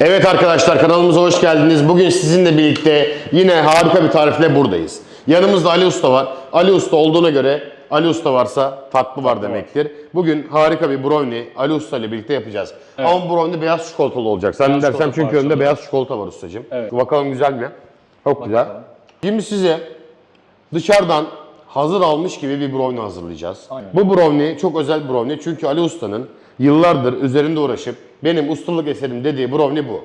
Evet arkadaşlar kanalımıza hoş geldiniz. Bugün sizinle birlikte yine harika bir tarifle buradayız. Yanımızda Ali Usta var. Ali Usta olduğuna göre Ali Usta varsa tatlı var demektir. Bugün harika bir brownie Ali Usta ile birlikte yapacağız. Ama bu brownie beyaz çikolatalı olacak. Sen Beyaz dersem çünkü önünde beyaz çikolata var ustacığım. Evet. Bakalım güzel mi? Çok güzel. Şimdi size dışarıdan hazır almış gibi bir brownie hazırlayacağız. Aynen. Bu brownie çok özel brownie çünkü Ali Usta'nın yıllardır üzerinde uğraşıp benim ustalık eserim dediği brownie bu.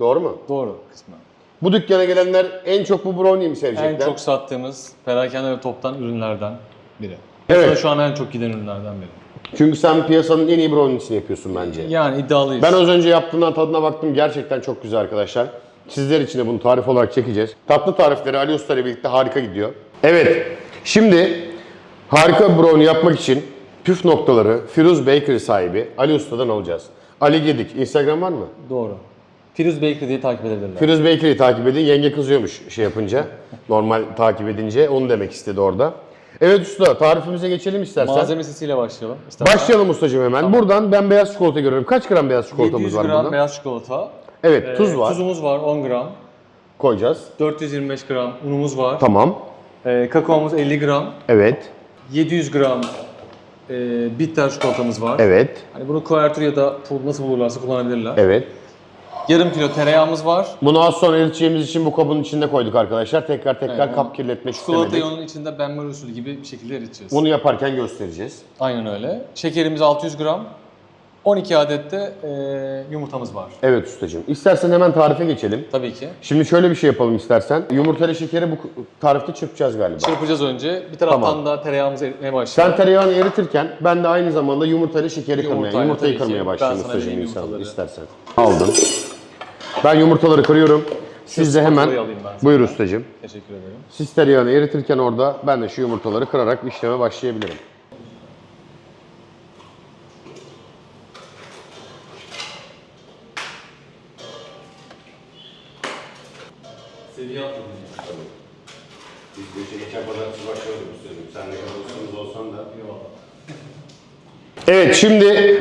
Doğru mu? Doğru kısmen. Bu dükkana gelenler en çok bu brownie'yi mi sevecekler? En çok sattığımız perakende ve toptan ürünlerden biri. Evet. Evet. Şu an en çok giden ürünlerden biri. Çünkü sen piyasanın en iyi brownie'sini yapıyorsun bence. Yani iddialıyız. Ben az önce yaptığından tadına baktım. Gerçekten çok güzel arkadaşlar. Sizler için de bunu tarif olarak çekeceğiz. Tatlı tarifleri Ali Usta ile birlikte harika gidiyor. Evet. Şimdi harika brownie yapmak için püf noktaları Firuz Bakery sahibi Ali Usta'dan alacağız. Ali Gedik. Instagram var mı? Doğru. Firuz Bakery diye takip edebilirler. Firuz Bakery'i takip edin. Yenge kızıyormuş şey yapınca. Normal takip edince. Onu demek istedi orada. Evet usta tarifimize geçelim istersen. Malzeme listesiyle başlayalım. İstersen. Başlayalım ustacığım hemen. Buradan ben beyaz çikolata görüyorum. Kaç gram beyaz çikolatamız 700 var gram burada? beyaz çikolata. Evet, Ee, tuz var. Tuzumuz var 10 gram. Koyacağız. 425 gram unumuz var. Tamam. Ee, kakaomuz 50 gram. Evet. 700 gram e, bitter çikolatamız var. Evet. Hani bunu kuvertür ya da pul nasıl bulurlarsa kullanabilirler. Evet. Yarım kilo tereyağımız var. Bunu az sonra eriteceğimiz için bu kabın içinde koyduk arkadaşlar. Tekrar tekrar Evet. kap kirletmek Çikolatayı istemedik. onun içinde benmari usulü gibi bir şekilde eriteceğiz. Bunu yaparken göstereceğiz. Aynen öyle. Şekerimiz 600 gram. 12 adet de e, yumurtamız var. Evet ustacığım. İstersen hemen tarife geçelim. Tabii ki. Şimdi şöyle bir şey yapalım istersen. Yumurtayla şekeri bu tarifte çırpacağız galiba. Çırpacağız önce. Bir taraftan Tamam. da tereyağımızı eritmeye başlayalım. Sen tereyağını eritirken ben de aynı zamanda yumurtayla şekeri kırmaya, Yumurtayla yumurtayı tabii ki. kırmaya Ben başlayayım sana ustacığım vereyim insan yumurtaları. istersen. Aldım. Ben yumurtaları kırıyorum. Siz de hemen spatulayı alayım ben sana. buyur ustacığım. Teşekkür ederim. Siz tereyağını eritirken orada ben de şu yumurtaları kırarak işleme başlayabilirim.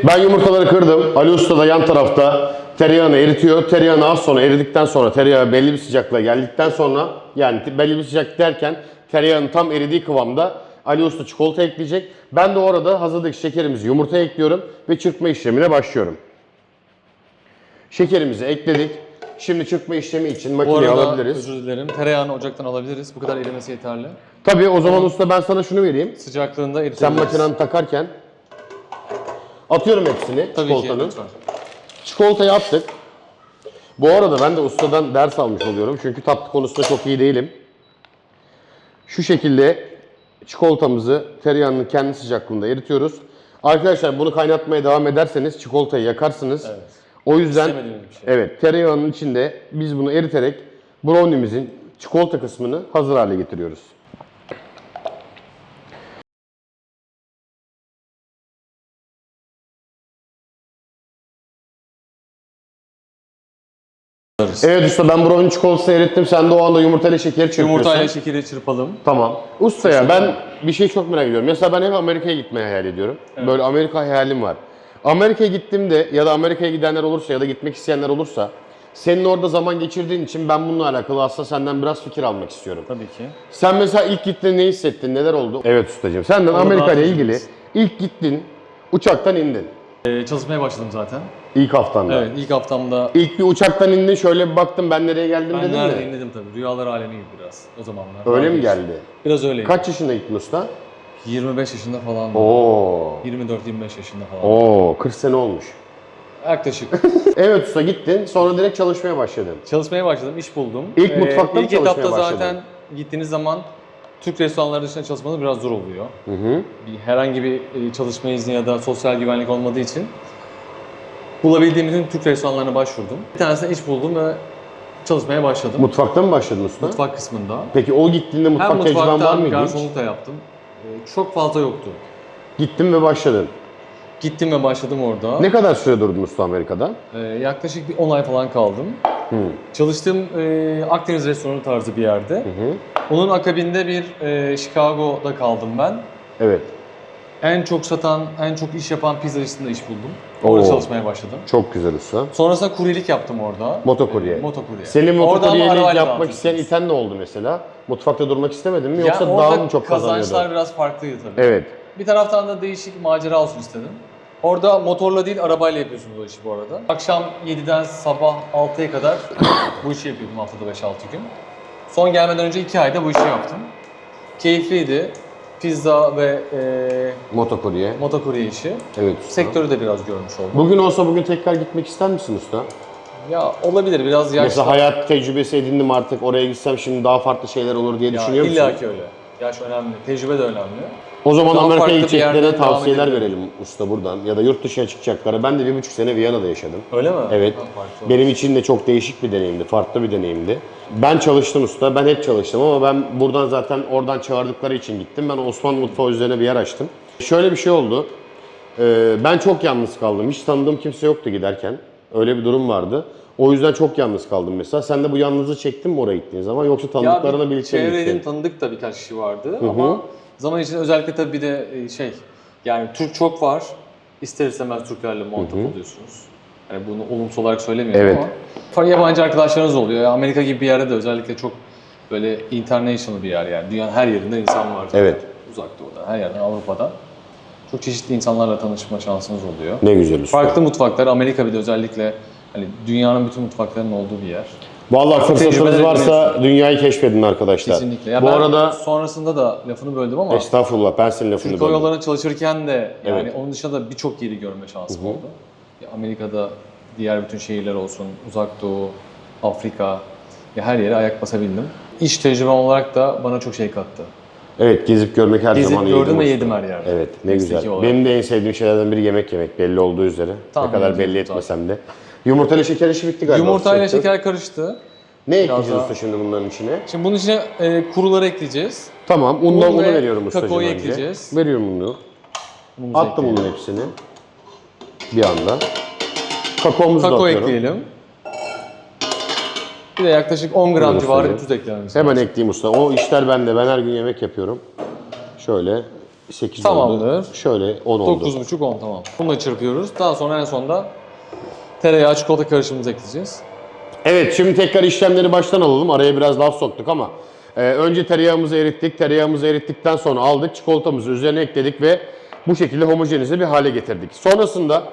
Ben yumurtaları kırdım. Ali Usta da yan tarafta tereyağını eritiyor. Tereyağını az sonra eridikten sonra tereyağı belli bir sıcaklığa geldikten sonra yani belli bir sıcak derken tereyağının tam eridiği kıvamda Ali Usta çikolata ekleyecek. Ben de orada hazırlık şekerimizi yumurtaya ekliyorum ve çırpma işlemine başlıyorum. Şekerimizi ekledik. Şimdi çırpma işlemi için Bu makineye arada alabiliriz. özür dilerim. Tereyağını ocaktan alabiliriz. Bu kadar erimesi yeterli. Tabii o zaman usta ben sana şunu vereyim. Sıcaklığında Sen eritebiliriz. makinanı takarken atıyorum hepsini Tabii ki çikolatanın. lütfen. Çikolatayı attık. Bu arada ben de ustadan ders almış oluyorum. Çünkü tatlı konusunda çok iyi değilim. Şu şekilde çikolatamızı tereyağının kendi sıcaklığında eritiyoruz. Arkadaşlar bunu kaynatmaya devam ederseniz çikolatayı yakarsınız. Evet. O yüzden bir şey. evet tereyağının içinde biz bunu eriterek brownie'mizin çikolata kısmını hazır hale getiriyoruz. Evet usta ben brownie çikolatasını erittim. Sen de o anda yumurtayla şekeri çırpıyorsun. Yumurtayla şekeri çırpalım. Tamam. Usta ya ben bir şey çok merak ediyorum. Mesela ben hep Amerika'ya gitmeyi hayal ediyorum. Böyle Amerika hayalim var. Amerika'ya gittiğimde ya da Amerika'ya gidenler olursa ya da gitmek isteyenler olursa senin orada zaman geçirdiğin için ben bununla alakalı aslında senden biraz fikir almak istiyorum. Tabii ki. Sen mesela ilk gittiğinde ne hissettin? Neler oldu? Evet ustacığım. Senden Amerika ile ilgili ilk gittin, uçaktan indin. Ee, çalışmaya başladım zaten. İlk haftanda. Evet ilk haftamda İlk bir uçaktan indin şöyle bir baktım ben nereye geldim ben dedin nerede mi? inledim tabii. Rüyalar alemiydi biraz o zamanlar. Öyle mi geldi? Biraz öyleydi. Kaç yaşında gittin usta? 25 yaşında falan. Oo. 24-25 yaşında falan. Oo, 40 sene olmuş. Yaklaşık. Evet usta gittin sonra direkt çalışmaya başladın. Çalışmaya başladım, iş buldum. İlk mutfakta mı İlk çalışmaya etapta başladın? zaten gittiğiniz zaman Türk restoranları dışında çalışmanız biraz zor oluyor. Hı hı. Bir, herhangi bir e, çalışma izni ya da sosyal güvenlik olmadığı için bulabildiğim bütün Türk restoranlarına başvurdum. Bir tanesine iş buldum ve çalışmaya başladım. Mutfakta mı başladın usta? Mutfak kısmında. Peki o gittiğinde mutfak Hem tecrüben var mıydı hiç? garsonluk da yaptım. E, Çok fazla yoktu. Gittin ve başladın. Gittim ve başladım orada. Ne kadar süre durdun usta Amerika'da? E, yaklaşık bir 10 ay falan kaldım. Hı. Çalıştığım e, Akdeniz restoranı tarzı bir yerde. Hı hı. Onun akabinde bir e, Chicago'da kaldım ben. Evet. En çok satan, en çok iş yapan pizzacısında iş buldum. Orada Oo. çalışmaya başladım. Çok güzel usta. Sonrasında kuryelik yaptım orada. Motokurye. Ee, Motokurye. Senin motokuryelik yapmak isteyen iten ne oldu mesela? Mutfakta durmak istemedin mi yoksa daha mı çok kazançlar kazanıyordu? biraz farklıydı tabii. Evet. Bir taraftan da değişik macera olsun istedim. Orada motorla değil arabayla yapıyorsunuz o işi bu arada. Akşam 7'den sabah 6'ya kadar bu işi yapıyordum haftada 5-6 gün. Son gelmeden önce 2 ayda bu işi yaptım. Keyifliydi. Pizza ve e, Motokurye. motokurye işi. Evet usta. Sektörü de biraz görmüş oldum. Bugün olsa bugün tekrar gitmek ister misin usta? Ya olabilir biraz yaşlı. Mesela hayat tecrübesi edindim artık oraya gitsem şimdi daha farklı şeyler olur diye ya, düşünüyor musun? illa ki öyle. Yaş önemli, tecrübe de önemli. O zaman Daha Amerika'ya farklı bir gideceklerine yerden devam tavsiyeler edelim. verelim usta buradan. Ya da yurt dışına çıkacaklara. Ben de bir buçuk sene Viyana'da yaşadım. Öyle mi? Evet. Ha, farklı. Benim için de çok değişik bir deneyimdi, farklı bir deneyimdi. Ben çalıştım usta, ben hep çalıştım ama ben buradan zaten oradan çağırdıkları için gittim. Ben Osmanlı mutfağı üzerine bir yer açtım. Şöyle bir şey oldu. Ee, Ben çok yalnız kaldım. Hiç tanıdığım kimse yoktu giderken. Öyle bir durum vardı. O yüzden çok yalnız kaldım mesela. Sen de bu yalnızlığı çektin mi oraya gittiğin zaman yoksa tanıdıklarına bir birlikte mi çevrenin gittin? tanıdık da birkaç kişi vardı ama zaman içinde özellikle tabii bir de e, şey yani Türk çok var. İster istemez Türklerle muhatap oluyorsunuz. Yani bunu olumsuz olarak söylemiyorum Evet. ama yabancı arkadaşlarınız oluyor. Amerika gibi bir yerde de özellikle çok böyle international bir yer yani. Dünyanın her yerinde insan var. zaten. Evet. Uzak doğuda, her yerden Avrupa'da. Çok çeşitli insanlarla tanışma şansınız oluyor. Ne güzel usta. Farklı mutfaklar, Amerika bir de özellikle hani dünyanın bütün mutfaklarının olduğu bir yer. Vallahi fırsatınız tecrübeler varsa ediniyorsun. dünyayı keşfedin arkadaşlar. Kesinlikle. Ya Bu ben arada sonrasında da lafını böldüm ama estağfurullah ben senin lafını Türk Hava böldüm. Yolları'na çalışırken de yani Evet. onun dışında da birçok yeri görme şansım oldu. Ya Amerika'da diğer bütün şehirler olsun, Uzak Doğu, Afrika ya her yere ayak basabildim. İş tecrübem olarak da bana çok şey kattı. Evet gezip görmek her Gezip zaman iyi. gördüm ve yedim her yerde. Evet ne Mesleki güzel. olarak. Benim de en sevdiğim şeylerden biri yemek yemek belli olduğu üzere. Tahmin ne kadar ediyorum belli zaten. etmesem de. Yumurtayla şeker işi bitti galiba. Yumurtayla usta. şeker karıştı. Ne biraz ekleyeceğiz daha- usta şimdi bunların içine? Şimdi bunun içine e, kuruları ekleyeceğiz. Tamam undan Un unu ve veriyorum ustacığım kakaoyu önce. ekleyeceğiz. Veriyorum unu. Unumuzu Attım ekleyelim. unun hepsini. Bir anda. Kakaomuzu da Kakao atıyorum. ekleyelim. Bir de yaklaşık 10 gram Buyurun civarı ustacığım. tuz eklememiz Hemen ekleyeyim usta. O işler bende. Ben her gün yemek yapıyorum. Şöyle 8 oldu. Tamamdır. Şöyle 10 oldu. 9,5 10 tamam. Bunu da çırpıyoruz. Daha sonra en sonda tereyağı çikolata karışımımızı ekleyeceğiz. Evet şimdi tekrar işlemleri baştan alalım. Araya biraz laf soktuk ama e, önce tereyağımızı erittik. Tereyağımızı erittikten sonra aldık. Çikolatamızı üzerine ekledik ve bu şekilde homojenize bir hale getirdik. Sonrasında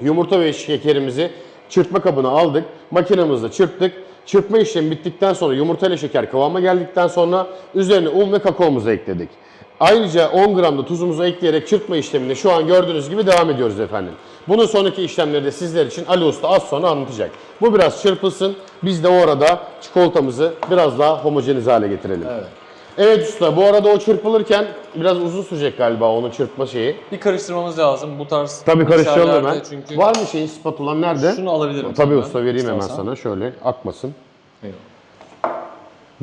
yumurta ve şekerimizi çırpma kabına aldık. Makinemizde çırptık. Çırpma işlemi bittikten sonra yumurta ile şeker kıvama geldikten sonra üzerine un ve kakaomuzu ekledik. Ayrıca 10 gram da tuzumuzu ekleyerek çırpma işleminde şu an gördüğünüz gibi devam ediyoruz efendim. Bunun sonraki işlemleri de sizler için Ali Usta az sonra anlatacak. Bu biraz çırpılsın. Biz de o arada çikolatamızı biraz daha homojenize hale getirelim. Evet. Evet usta bu arada o çırpılırken biraz uzun sürecek galiba onun çırpma şeyi. Bir karıştırmamız lazım bu tarz Tabii karıştıralım hemen. Çünkü Var mı şeyin spatulan nerede? şunu alabilirim. Tabii usta vereyim hemen sana şöyle akmasın. Eyvallah.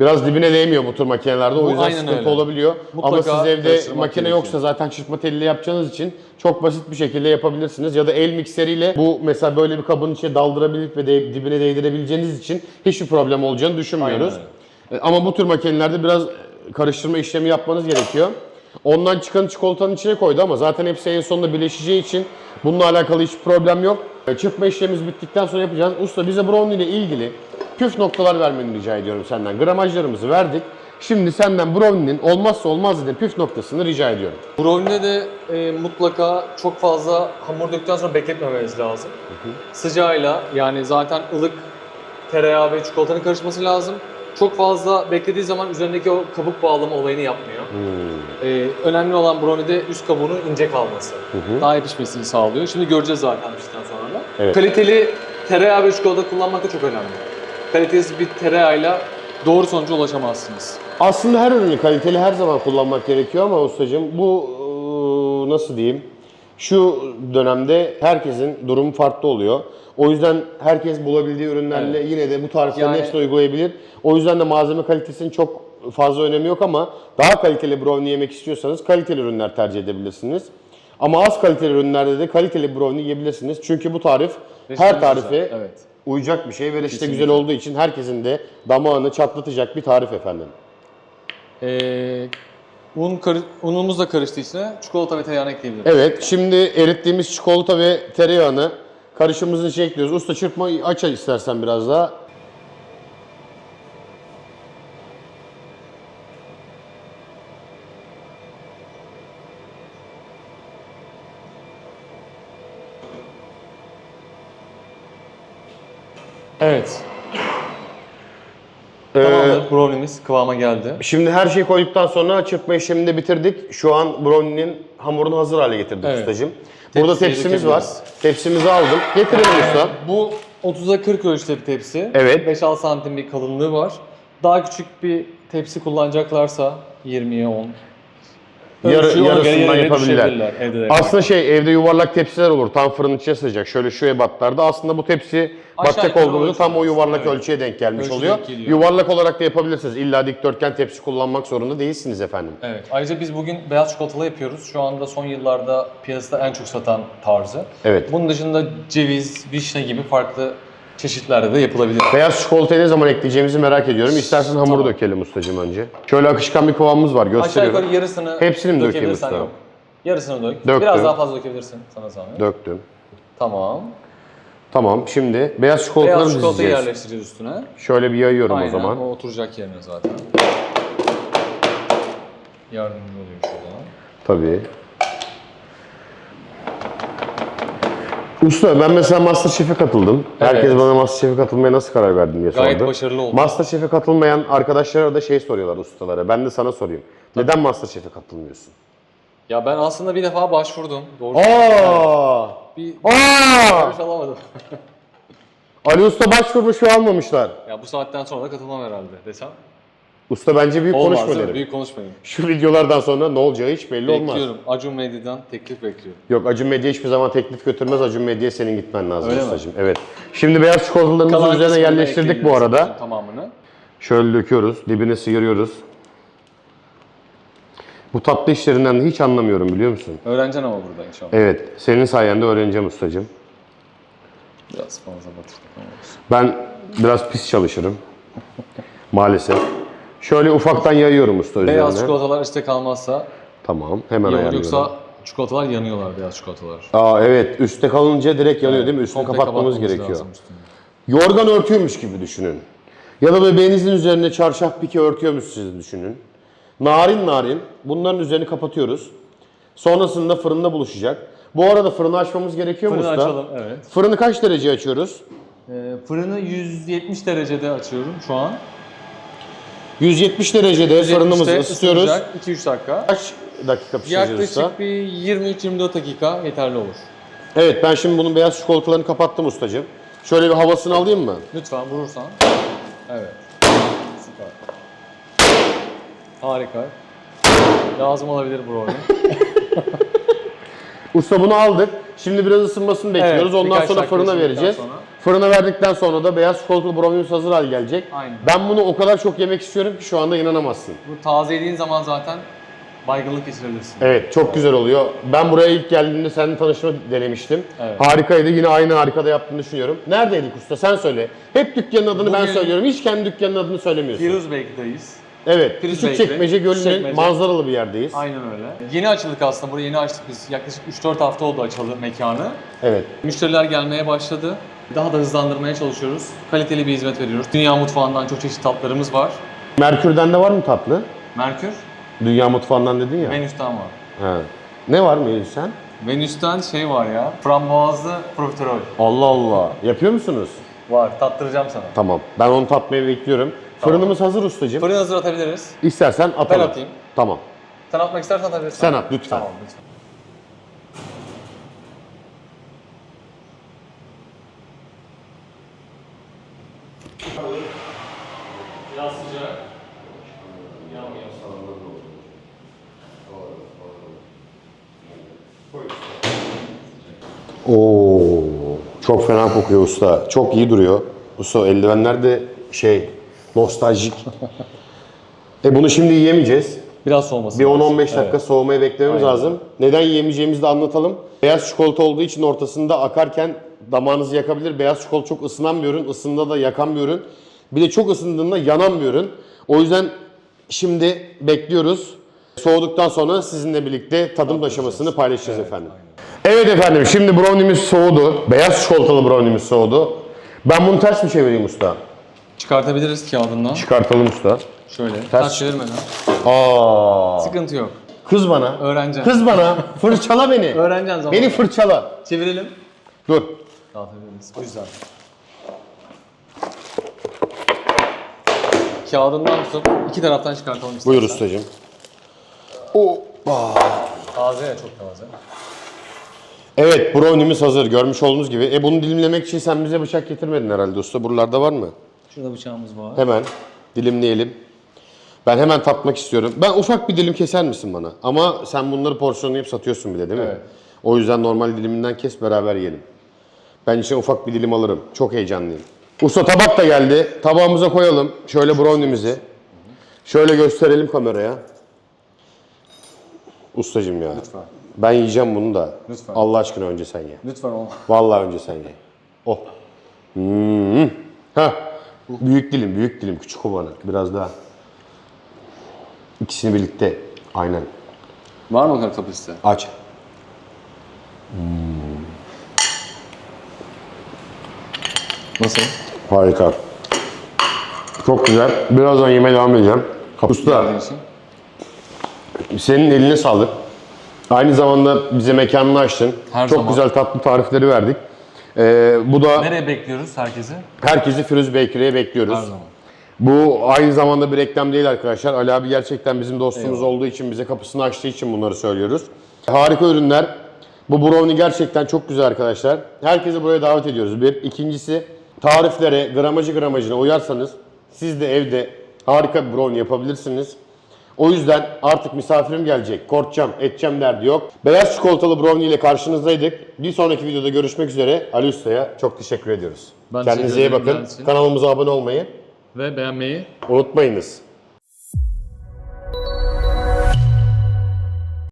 Biraz dibine değmiyor bu tür makinelerde o Bu yüzden aynen sıkıntı öyle. olabiliyor. Mutlaka Ama siz evde karıştırmak makine gerekiyor. yoksa zaten çırpma teliyle yapacağınız için çok basit bir şekilde yapabilirsiniz. Ya da el mikseriyle bu mesela böyle bir kabın içine daldırabilip ve de, dibine değdirebileceğiniz için hiçbir problem olacağını düşünmüyoruz. Aynen E, Ama bu tür makinelerde biraz karıştırma işlemi yapmanız gerekiyor. Ondan çıkan çikolatanın içine koydu ama zaten hepsi en sonunda birleşeceği için bununla alakalı hiçbir problem yok. E, Çırpma işlemimiz bittikten sonra yapacağız. Usta bize brownie ile ilgili püf noktalar vermeni rica ediyorum senden. Gramajlarımızı verdik. Şimdi senden brownie'nin olmazsa olmaz dediğin püf noktasını rica ediyorum. Brownie'de de e, mutlaka çok fazla hamur döktükten sonra bekletmemeniz lazım. Sıcağıyla yani zaten ılık tereyağı ve çikolatanın karışması lazım. Çok fazla beklediği zaman üzerindeki o kabuk bağlama olayını yapmıyor. E, önemli olan brownie'de üst kabuğunun ince kalması. Daha iyi pişmesini sağlıyor. Şimdi göreceğiz zaten piştikten sonra da. Evet. Kaliteli tereyağı ve çikolata kullanmak da çok önemli. Kalitesiz bir tereyağıyla doğru sonuca ulaşamazsınız. Aslında her ürünü kaliteli her zaman kullanmak gerekiyor ama ustacığım bu eee, nasıl diyeyim? Şu dönemde herkesin durumu farklı oluyor. O yüzden herkes bulabildiği ürünlerle Evet. yine de bu tariflerin Yani- hepsini uygulayabilir. O yüzden de malzeme kalitesinin çok fazla önemi yok ama daha kaliteli brownie yemek istiyorsanız kaliteli ürünler tercih edebilirsiniz. Ama az kaliteli ürünlerde de kaliteli brownie yiyebilirsiniz. Çünkü bu tarif her Reçetemiz tarife güzel, evet. Uyacak bir şey ve reçete Kesinlikle. güzel olduğu için herkesin de damağını çatlatacak bir tarif efendim. Ee, Un karı- unumuz da karıştı içine. Çikolata ve tereyağını ekleyebiliriz. Evet, şimdi erittiğimiz çikolata ve tereyağını karışımımızın içine ekliyoruz. Usta çırpma aç istersen biraz daha. Evet. Ee, Tamamdır. Brownie'miz kıvama geldi. Şimdi her şeyi koyduktan sonra çırpma işlemini de bitirdik. Şu an brownie'nin hamurunu hazır hale getirdik Evet. ustacığım. Burada Tepsiye tepsimiz var. dökebiliriz. Tepsimizi aldım. Getirelim usta. Bu 30'a 40 ölçüde bir tepsi. Evet. 5-6 santim bir kalınlığı var. Daha küçük bir tepsi kullanacaklarsa 20'ye 10. Yarı- Ölçüyü ona göre yarısından yerine yapabilirler. Evde de. Aslında şey evde yuvarlak tepsiler olur. Tam fırının içine sığacak. Şöyle şu ebatlarda. Aslında bu tepsi batacak yukarı ölçü tam o yuvarlak evet. ölçüye denk gelmiş Ölçü oluyor. denk geliyor. Yuvarlak olarak da yapabilirsiniz. İlla dikdörtgen tepsi kullanmak zorunda değilsiniz efendim. Evet. Ayrıca biz bugün beyaz çikolatalı yapıyoruz. Şu anda son yıllarda piyasada en çok satan tarzı. Evet. Bunun dışında ceviz, vişne gibi farklı çeşitlerde de yapılabilir. Beyaz çikolatayı ne zaman ekleyeceğimizi merak ediyorum. İstersen hamuru Tamam. dökelim ustacığım önce. Şöyle akışkan bir kıvamımız var. Aşağı Gösteriyorum. yukarı yarısını Hepsini mi dökeyim dökebilirsen usta? yok. Yarısını dök. Döktüm. Biraz daha fazla dökebilirsin sana zahmet. Döktüm. Tamam. Tamam. Şimdi beyaz çikolataları Beyaz çikolatayı dizeceğiz. yerleştireceğiz üstüne. Şöyle bir yayıyorum o zaman. O oturacak yerine zaten. Yardımcı olayım şuradan. Tabii. Usta ben mesela Masterchef'e katıldım. Herkes Evet. bana Masterchef'e katılmaya nasıl karar verdin diye sordu. Gayet başarılı oldu. Masterchef'e katılmayan arkadaşlara da şey soruyorlar ustalara. Ben de sana sorayım. Neden Masterchef'e katılmıyorsun? Ya ben aslında bir defa başvurdum. Doğru. Aa! Bir Aa! sonuç alamadım. Ali Usta başvurmuş ve almamışlar. ya bu saatten sonra da katılmam herhalde desem. Usta bence büyük Olmaz konuşma değil mi? derim. Büyük konuşmayayım. Şu videolardan sonra ne olacağı hiç belli olmaz. Bekliyorum. Acun Medya'dan teklif bekliyorum. Yok Acun Medya hiçbir zaman teklif götürmez. Acun Medya'ya senin gitmen lazım Öyle mi? ustacığım. Evet. Şimdi beyaz çikolatalarımızı Kalan üzerine kısmını da yerleştirdik bu ekleyebiliriz arada. Tamamını. Şöyle döküyoruz. Dibine sıyırıyoruz. Bu tatlı işlerinden de hiç anlamıyorum biliyor musun? Öğreneceksin ama burada inşallah. Evet. Senin sayende öğreneceğim ustacığım. Biraz fazla batırdık ama olsun. Ben biraz pis çalışırım. Maalesef. Şöyle ufaktan yayıyorum usta üzerine. Beyaz çikolatalar işte kalmazsa Tamam. Hemen olur. ayarlıyorum. Yoksa çikolatalar yanıyorlar beyaz çikolatalar. Aa evet. Üste kalınca direkt yanıyor değil mi? Üstünü Komple kapatmamız gerekiyor. lazım üstünü. Yorgan örtüyormuş gibi düşünün. Ya da böyle beynizin üzerine çarşaf pike örtüyormuş siz düşünün. Narin narin bunların üzerini kapatıyoruz. Sonrasında fırında buluşacak. Bu arada fırını açmamız gerekiyor mu Fırını usta? açalım evet. Fırını kaç derece açıyoruz? Ee, fırını 170 derecede açıyorum şu an. 170 derecede fırınımızı 170'te ısıtıyoruz. ısınacak, 2-3 dakika. Kaç dakika pişireceğiz usta? Yaklaşık bir 23-24 dakika yeterli olur. Evet ben şimdi bunun beyaz çikolatalarını kapattım ustacığım. Şöyle bir havasını alayım mı? Lütfen vurursan. Evet. Süper. Harika. Lazım olabilir brownie. Usta bunu aldık. Şimdi biraz ısınmasını bekliyoruz. Ondan birkaç sonra dakika fırına ısındıktan vereceğiz. sonra. Fırına verdikten sonra da beyaz çikolatalı brownie'miz hazır hale gelecek. Aynen. Ben bunu o kadar çok yemek istiyorum ki şu anda inanamazsın. Bu taze yediğin zaman zaten baygınlık geçirebilirsin. Evet çok güzel oluyor. Ben buraya ilk geldiğimde seninle tanışma denemiştim. Evet. Harikaydı. Yine aynı harikada yaptığını düşünüyorum. Neredeydik usta sen söyle. Hep dükkanın adını ben Bugün- söylüyorum. Hiç kendi dükkanın adını söylemiyorsun. Firuz Bey'deyiz. evet. Firuz Küçük Bey'de. çekmece gölünün manzaralı bir yerdeyiz. Aynen öyle. Yeni açıldık aslında. Burayı yeni açtık biz. Yaklaşık 3-4 hafta oldu açalı mekanı. Evet. Müşteriler gelmeye başladı. Daha da hızlandırmaya çalışıyoruz. Kaliteli bir hizmet veriyoruz. Dünya mutfağından çok çeşitli tatlarımız var. Merkür'den de var mı tatlı? Merkür, Dünya mutfağından dedin ya. Venüs'ten var. He. Ne var mı sen? Venüs'ten şey var ya, frambuazlı profiterol. Allah Allah. Yapıyor musunuz? Var, tattıracağım sana. Tamam. Ben onu tatmayı bekliyorum. Fırınımız hazır ustacığım. Fırın hazır atabiliriz. İstersen atalım. Atayım. Tamam. Sen atmak istersen atabilirsin. Sen at lütfen. Tamam, lütfen. Biraz sıcak. Yanmıyor. Oo, çok fena kokuyor usta. Çok iyi duruyor. Usta eldivenler de şey, nostaljik. e bunu şimdi yiyemeyeceğiz. Biraz soğuması Bir lazım. 10-15 dakika Evet. soğumayı beklememiz Aynen. lazım. Neden yiyemeyeceğimizi de anlatalım. Beyaz çikolata olduğu için ortasında akarken damağınızı yakabilir. Beyaz çikolata çok ısınan bir ürün, ısındığında da yakan bir ürün. Bir de çok ısındığında yanan bir ürün. O yüzden şimdi bekliyoruz. Soğuduktan sonra sizinle birlikte tadım aşamasını paylaşacağız efendim. Evet efendim şimdi brownie'miz soğudu. Beyaz çikolatalı brownie'miz soğudu. Ben bunu ters mi çevireyim usta? Çıkartabiliriz kağıdından. Çıkartalım usta. Şöyle. Ters. Ters çevirmeden. Aa. Sıkıntı yok. Kız bana. Öğreneceğim. Kız bana. Fırçala beni. Öğreneceğim zaman. Beni fırçala. Çevirelim. Dur. Dağıtabiliriz. O yüzden. Kağıdından tutup iki taraftan çıkartalım istersen. Buyur ustacığım. O. Taze ya çok taze. Evet brownie'miz hazır. Görmüş olduğunuz gibi. E bunu dilimlemek için sen bize bıçak getirmedin herhalde usta. Buralarda var mı? Şurada bıçağımız var. Hemen dilimleyelim. Ben hemen tatmak istiyorum. Ben ufak bir dilim keser misin bana? Ama sen bunları porsiyonlayıp satıyorsun bir de değil mi? Evet. O yüzden normal diliminden kes beraber yiyelim. Ben için ufak bir dilim alırım. Çok heyecanlıyım. Usta tabak da geldi. Tabağımıza koyalım. Şöyle brownie'mizi. Şöyle gösterelim kameraya. Ustacım ya. Lütfen. Ben yiyeceğim bunu da. Lütfen. Allah aşkına önce sen ye. Lütfen olma. Vallahi önce sen ye. Oh. Hmm. Heh. Büyük dilim, büyük dilim. Küçük o bana. Biraz daha. İkisini birlikte. Aynen. Var mı kadar kapasite? Aç. Nasıl? Harika. Çok güzel. Birazdan yemeğe devam edeceğim. Usta, Geldiğin için. senin eline sağlık. Aynı zamanda bize mekanını açtın. Her Çok zaman. güzel tatlı tarifleri verdik. Ee, bu da Nereye bekliyoruz herkesi? herkesi Firuz Bakery'e bekliyoruz. Her zaman. Bu aynı zamanda bir reklam değil arkadaşlar. Ali abi gerçekten bizim dostumuz olduğu için, bize kapısını açtığı için bunları söylüyoruz. Harika ürünler. Bu brownie gerçekten çok güzel arkadaşlar. Herkesi buraya davet ediyoruz. Bir. İkincisi tariflere, gramajı gramajına uyarsanız siz de evde harika bir brownie yapabilirsiniz. O yüzden artık misafirim gelecek, korkacağım, edeceğim derdi yok. Beyaz çikolatalı brownie ile karşınızdaydık. Bir sonraki videoda görüşmek üzere. Ali Usta'ya çok teşekkür ediyoruz. Ben Kendinize iyi bakın. kendisi. Kanalımıza abone olmayı Ve beğenmeyi unutmayınız.